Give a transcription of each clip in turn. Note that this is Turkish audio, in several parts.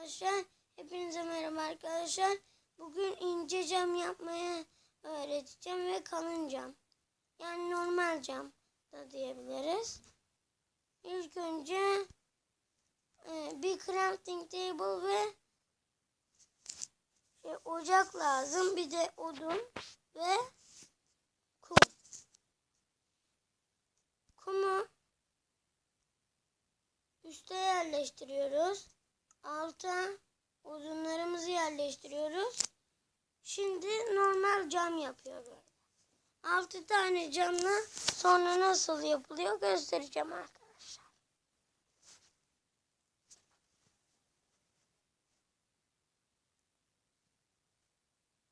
Arkadaşlar hepinize merhaba arkadaşlar. Bugün ince cam yapmayı öğreteceğim ve kalın cam. Yani normal cam da diyebiliriz. İlk önce e, bir crafting table ve şey, ocak lazım. Bir de odun ve kum. Kumu üste yerleştiriyoruz. Alta odunlarımızı yerleştiriyoruz. Şimdi normal cam yapıyoruz. 6 tane camla sonra nasıl yapılıyor göstereceğim arkadaşlar.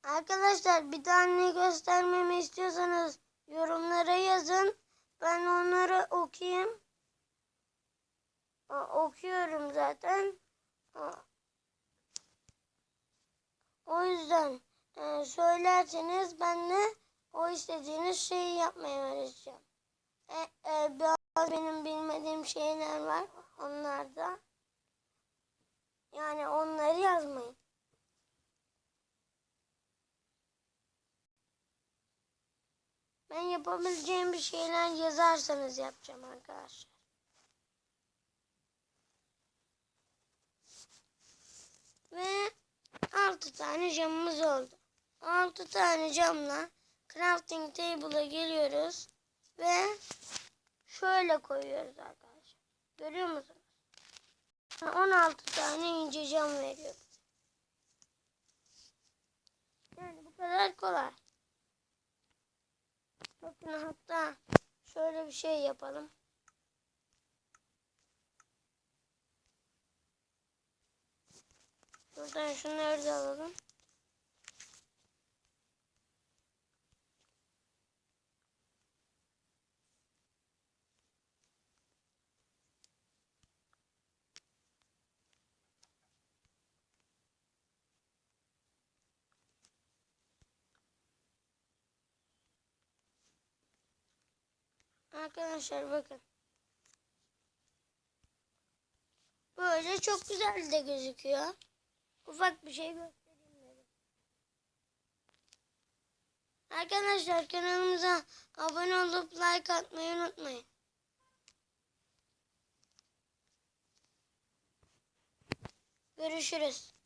Arkadaşlar bir tane göstermemi istiyorsanız yorumlara yazın. Ben onları okuyayım. Okuyorum zaten. O yüzden e, söylerseniz ben de o istediğiniz şeyi yapmaya öğreteceğim. E, e, biraz benim bilmediğim şeyler var. Onlar da. Yani onları yazmayın. Ben yapabileceğim bir şeyler yazarsanız yapacağım arkadaşlar. Ve 6 tane camımız oldu. 6 tane camla crafting table'a geliyoruz ve şöyle koyuyoruz arkadaşlar. Görüyor musunuz? 16 tane ince cam veriyor. bize. Yani bu kadar kolay. Bakın hatta şöyle bir şey yapalım. Buradan şunları da alalım. Arkadaşlar bakın. Böyle çok güzel de gözüküyor. Ufak bir şey göstereyim dedim. Arkadaşlar kanalımıza abone olup like atmayı unutmayın. Görüşürüz.